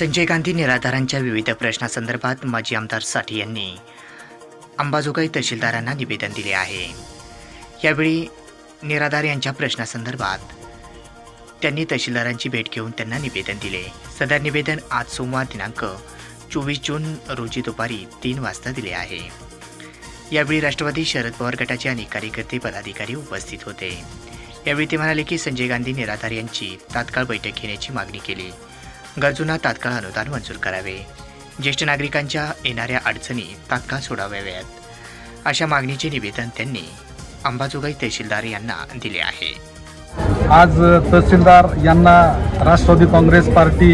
संजय गांधी निराधारांच्या विविध प्रश्नासंदर्भात माजी आमदार साठे यांनी अंबाजोगाई तहसीलदारांना निवेदन दिले आहे. यावेळी निराधार यांच्या प्रश्नासंदर्भात त्यांनी तहसीलदारांची भेट घेऊन त्यांना निवेदन दिले. सदर निवेदन आज सोमवार दिनांक चोवीस जून रोजी दुपारी तीन वाजता दिले आहे. यावेळी राष्ट्रवादी शरद पवार गटाचे अनेक कार्यकर्ते पदाधिकारी उपस्थित होते. यावेळी ते म्हणाले की संजय गांधी निराधार यांची तात्काळ बैठक घेण्याची मागणी केली. गरजूंना तात्काळ अनुदान मंजूर करावे. ज्येष्ठ नागरिकांच्या येणाऱ्या अडचणी तात्काळ सोडाव्याव्यात अशा मागणीचे निवेदन त्यांनी अंबाजोगाई तहसीलदार यांना दिले आहे. आज तहसीलदार यांना राष्ट्रवादी काँग्रेस पार्टी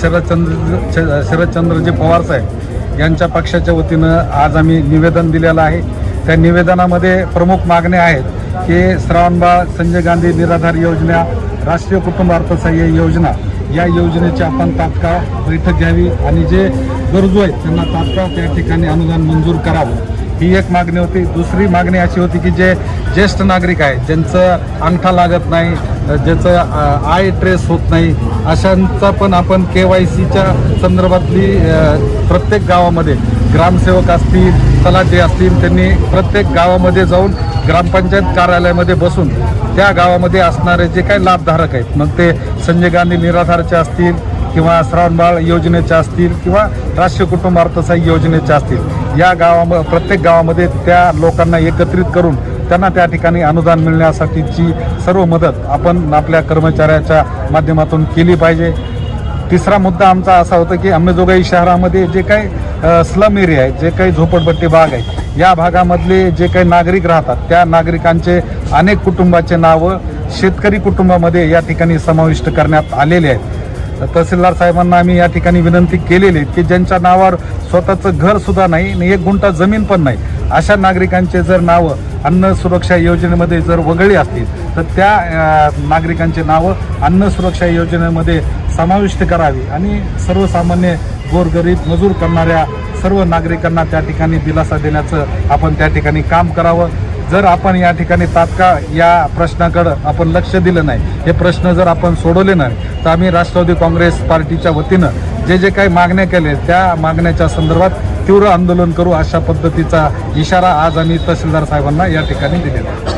शरदचंद्र शरदचंद्रजी पवार साहेब यांच्या पक्षाच्या वतीनं आज आम्ही निवेदन दिलेलं आहे. त्या निवेदनामध्ये प्रमुख मागण्या आहेत की श्रावणबाळ संजय गांधी निराधार योजना राष्ट्रीय कुटुंब अर्थसहाय्य योजना या योजनेची आपण तात्काळ बैठक घ्यावी आणि जे गरजू आहेत त्यांना तात्काळ त्या ठिकाणी अनुदान मंजूर करावं. ही एक मागणी होती. दुसरी मागणी अशी होती की जे ज्येष्ठ नागरिक आहेत ज्यांचं अंगठा लागत नाही ज्याचं आय ट्रेस होत नाही अशांचा पण आपण के वाय सीच्या संदर्भातली प्रत्येक गावामध्ये ग्रामसेवक असतील तलाठी असतील त्यांनी प्रत्येक गावामध्ये जाऊन ग्रामपंचायत कार्यालयामध्ये बसून त्या गावामध्ये असणारे जे काही लाभधारक आहेत मग ते संजय गांधी निराधारचे असतील किंवा श्रावणबाळ योजनेचे असतील किंवा राष्ट्रीय कुटुंब अर्थसहाय्य योजनेचे असतील या गावा प्रत्येक गावामध्ये त्या लोकांना एकत्रित करून त्यांना त्या ठिकाणी अनुदान मिळण्यासाठीची सर्व मदत आपण आपल्या कर्मचाऱ्याच्या माध्यमातून केली पाहिजे. तिसरा मुद्दा आमचा असा होता की अंबेजोगाई शहरामध्ये जे काही स्लम एरिया आहे जे काही झोपडपट्टी भाग आहे या भागामधले जे काही नागरिक राहतात त्या नागरिकांचे अनेक कुटुंबाचे नावं शेतकरी कुटुंबामध्ये या ठिकाणी समाविष्ट करण्यात आलेले आहेत. तहसीलदार साहेबांना आम्ही या ठिकाणी विनंती केलेली आहे की ज्यांच्या नावावर स्वतःचं घरसुद्धा नाही आणि एक गुंठा जमीन पण नाही अशा नागरिकांचे जर नावं अन्न सुरक्षा योजनेमध्ये जर वगळली असतील तर त्या नागरिकांचे नावं अन्न सुरक्षा योजनेमध्ये समाविष्ट करावी आणि सर्वसामान्य गोरगरीब मजूर करणाऱ्या सर्व नागरिकांना त्या ठिकाणी दिलासा देण्याचं आपण त्या ठिकाणी काम करावं. जर आपण या ठिकाणी तात्काळ या प्रश्नाकडं आपण लक्ष दिलं नाही हे प्रश्न जर आपण सोडवले नाही तर आम्ही राष्ट्रवादी काँग्रेस पार्टीच्या वतीनं जे जे काही मागण्या केले त्या मागण्याच्या संदर्भात तीव्र आंदोलन करू अशा पद्धतीचा इशारा आज आम्ही तहसीलदार साहेबांना या ठिकाणी दिलेला आहे.